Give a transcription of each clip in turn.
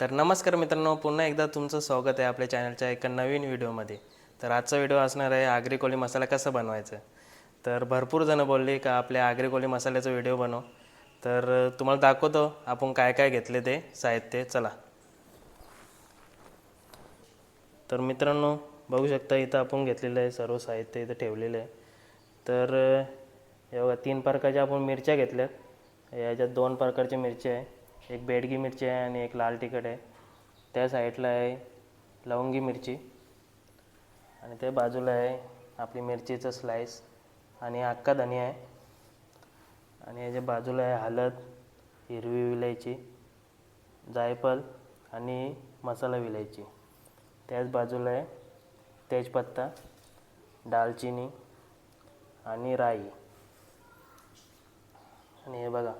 तर नमस्कार मित्रांनो पुन्हा एकदा तुमचं स्वागत आहे आपल्या चॅनलच्या एका नवीन व्हिडिओमध्ये. तर आजचा व्हिडिओ असणार आहे आगरी मसाला कसा बनवायचा? तर भरपूर जणं बोलले का आपल्या आगरी कोली मसाल्याचा व्हिडिओ बनव. तर तुम्हाला दाखवतो आपण काय काय घेतले ते साहित्य. चला. तर मित्रांनो बघू शकता इथं आपण घेतलेलं आहे सर्व साहित्य इथं ठेवलेलं आहे. तर अ, तीन प्रकारच्या आपण मिरच्या घेतल्यात. याच्यात दोन प्रकारच्या मिरच्या आहे. एक बेडगी मिरची आहे आणि एक लाल तिखट आहे. त्या साईडला आहे लवंगी मिरची. आणि त्या बाजूला आहे आपली मिरचीचं स्लाईस आणि अक्का धनिया आहे. आणि याच्या बाजूला आहे हळद हिरवी विलायची जायफल आणि मसाला विलायची. त्याच बाजूला आहे तेजपत्ता दालचिनी आणि राई. आणि हे बघा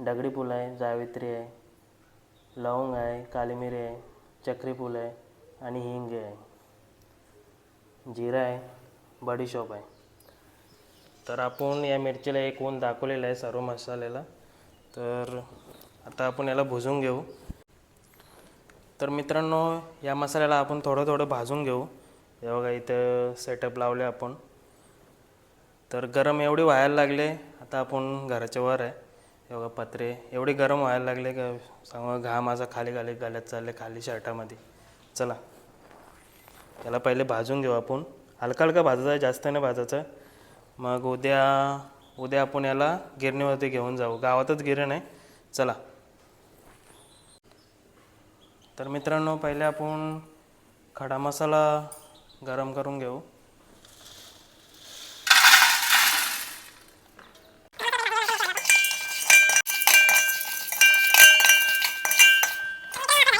दगडी फूल आहे जावित्री आहे लवंग आहे काली मिरी आहे चक्री फूल आहे आणि हिंग आहे. जिरा आहे बडीशॉप आहे. तर आपण या मिरचीला एक ऊन दाखवलेलं आहे सर्व मसाल्याला. तर आता आपण याला भुजून घेऊ. तर मित्रांनो या मसाल्याला आपण थोडं थोडं भाजून घेऊ. हे बघा इथं सेटअप लावले आपण. तर गरम एवढे व्हायला लागले आता आपण घराच्या वर आहे. हे बघा पत्रे एवढे गरम व्हायला लागले का सांगा घाम माझा खाली खाली गळ्यात चालले खाली शर्टामध्ये. चला. त्याला पहिले भाजून घेऊ आपण. हलका हलका भाजायचा आहे जास्त नाही भाजायचं. मग उद्या उद्या आपण याला गिरणीवरती घेऊन जाऊ. गावातच गिरण आहे. चला. तर मित्रांनो पहिले आपण खडा मसाला गरम करून घेऊ.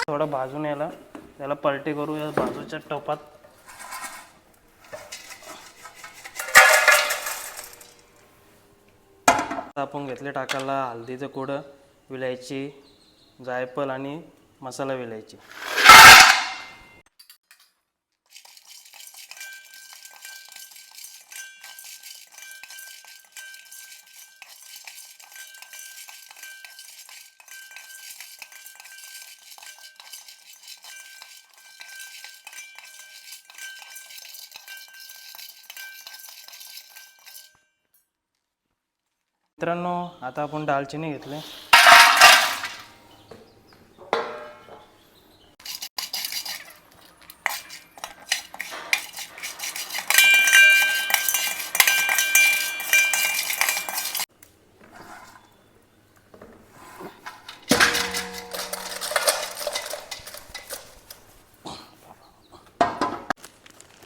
थोडं भाजून याला त्याला पलटी करू या बाजूच्या टोपात. आता आपण घेतले टाकायला हळदीचं कुडं विलायची जायफळ आणि मसाला विलायची. मित्रांनो आता आपण दालचिनी घेतले.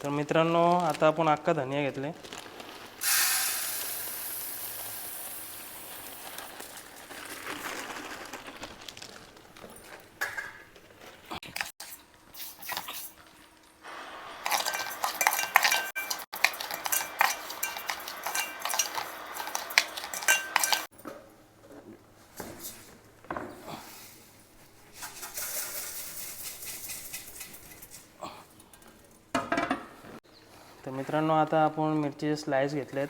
तर मित्रांनो आता आपण अख्खा धनिया घेतले. मित्रांनो आता आपण मिरचीचे स्लाइस घेतलेत.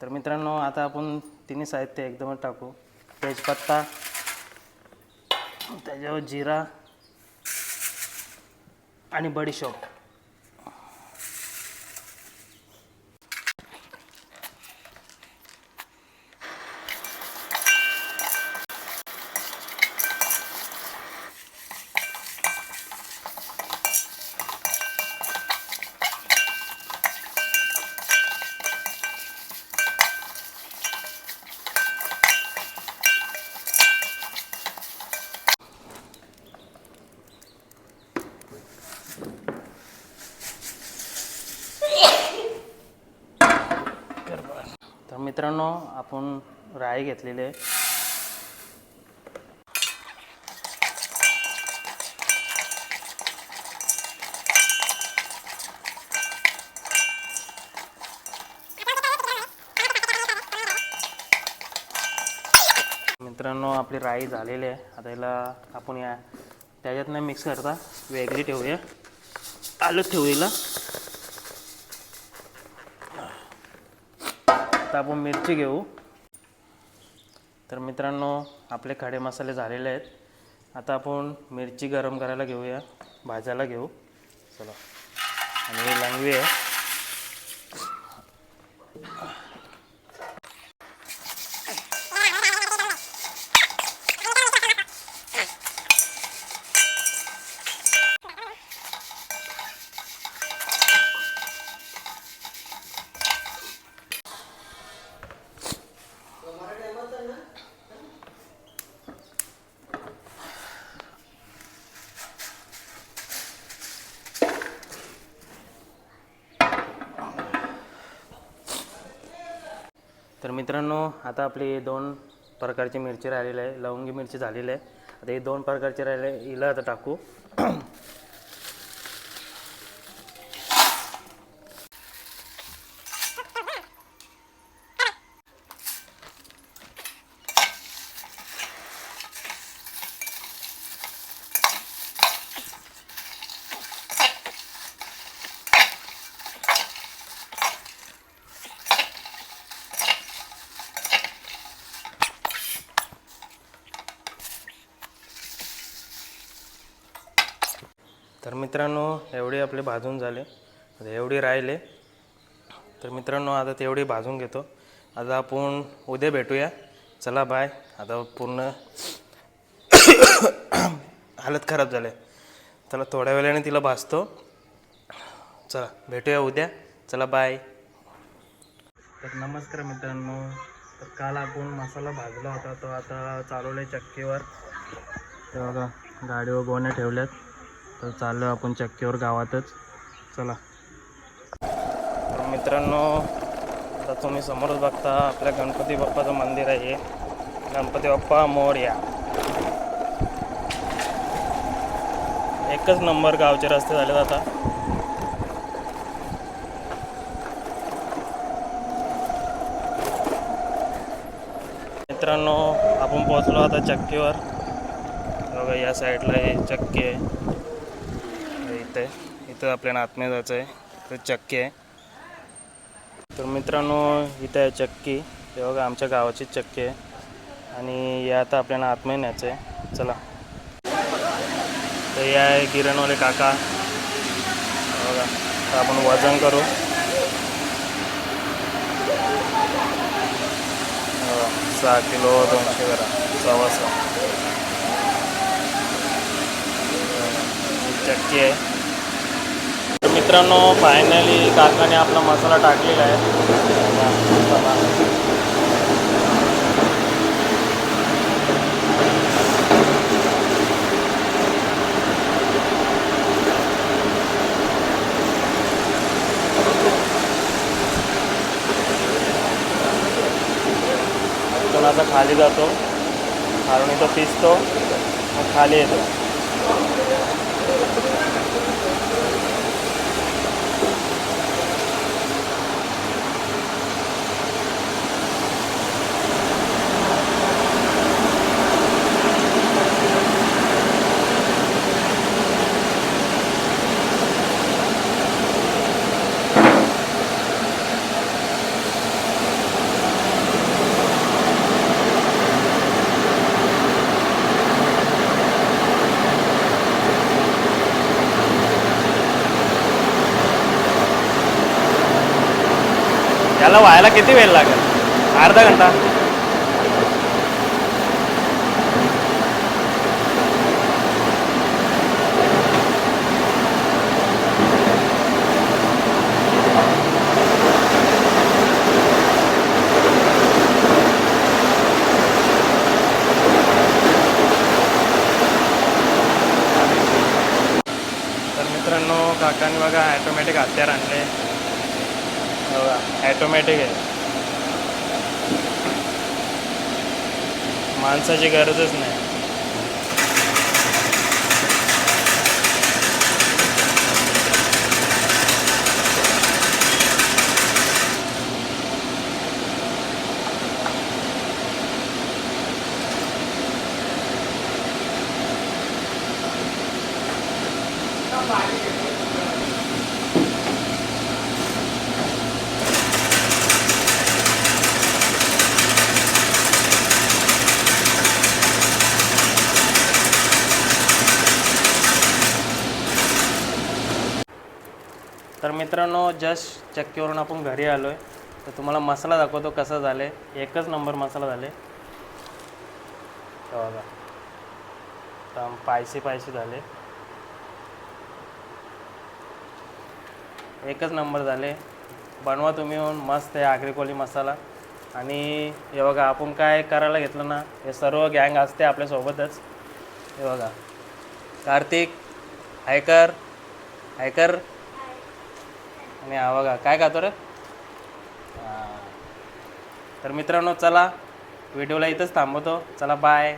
तर मित्रांनो आता आपण तिन्ही साहित्य एकदमच टाकू. तेजपत्ता त्याच्यावर जिरा आणि बडीशोप तर मित्रांनो आपण राई घेतलेली आहे. मित्रांनो आपली राई झालेली आहे. आता याला आपण या त्याच्यात नाही मिक्स करता. वेगळी ठेवूया. आलं ठेवू याला आता आपण मिरची घेऊ. तर मित्रांनो आपले खडे मसाले झालेले आहेत. आता आपण मिरची गरम करायला घेऊया. भाजायला घेऊ. चला. आणि हे लंगवी आहे. तर मित्रांनो आता आपली दोन प्रकारची मिरची राहिलेली आहे. लवंगी मिरची झालेली आहे. आता हे दोन प्रकारची राहिले हिला आता टाकू. तर मित्रांनो एवढे आपले भाजून झाले. आता एवढे राहिले. तर मित्रांनो आता तेवढी भाजून घेतो. आता आपण उद्या भेटूया. चला बाय आता पूर्ण हालत खराब झाले. चला थोड्या वेळाने तिला भाजतो. चला भेटूया उद्या. चला बाय तर नमस्कार मित्रांनो. तर काल आपण मसाला भाजला होता तो आता चालवला आहे चक्कीवर. तर आता गाडीवर गोण्या ठेवल्यात. तर चाललो आपण चक्कीवर गावातच. चला. तर मित्रांनो आता तुम्ही समोरच बघता आपल्या गणपती बाप्पाचं मंदिर आहे. गणपती बाप्पा मोरया. एकच नंबर गावचे रस्ते झालेत आता. मित्रांनो आपण पोहोचलो आता चक्कीवर. बघा या साईडला हे चक्की. आहे हे इथं आपल्याला आतमध्ये जायचं आहे. तर चक्की आहे. तर मित्रांनो इथं आहे चक्की. हे बघा आमच्या गावाचीच चक्की आहे. आणि या आता आपल्याला आतमध्ये न्यायचं आहे. चला. तर या आहे किरणवाले काका. बघा तर आपण वजन करू. सहा किलो दोनशे ग्राम. सव्वा सहा. चक्की आहे. मित्रांनो फायनली काकाने आपला मसाला टाकलेला आहे. आता खाली जातो? खालून इथं पिसतो मग खाली येतो. याला व्हायला किती वेळ लागेल? अर्धा घंटा? तर मित्रांनो काकांनी बघा ॲटोमॅटिक हत्यार आणले. ॲटोमॅटिक आहे माणसाची गरजच नाही Bye. मित्रांनो जस्ट चक्कीवरून आपण घरी आलो आहे तर तुम्हाला मसाला दाखवतो कसा झाले एकच नंबर मसाला झाले हे बघा. एकदम झाले. एकच नंबर झाले. बनवा तुम्ही येऊन मस्त आहे आगरी मसाला. आणि हे बघा आपण काय करायला घेतलं ना हे सर्व गँग असते आपल्यासोबतच हे बघा. कार्तिक हायकर हायकर. आणि हा बघा काय खातो रे? तर मित्रांनो चला व्हिडिओला इथंच थांबवतो. चला बाय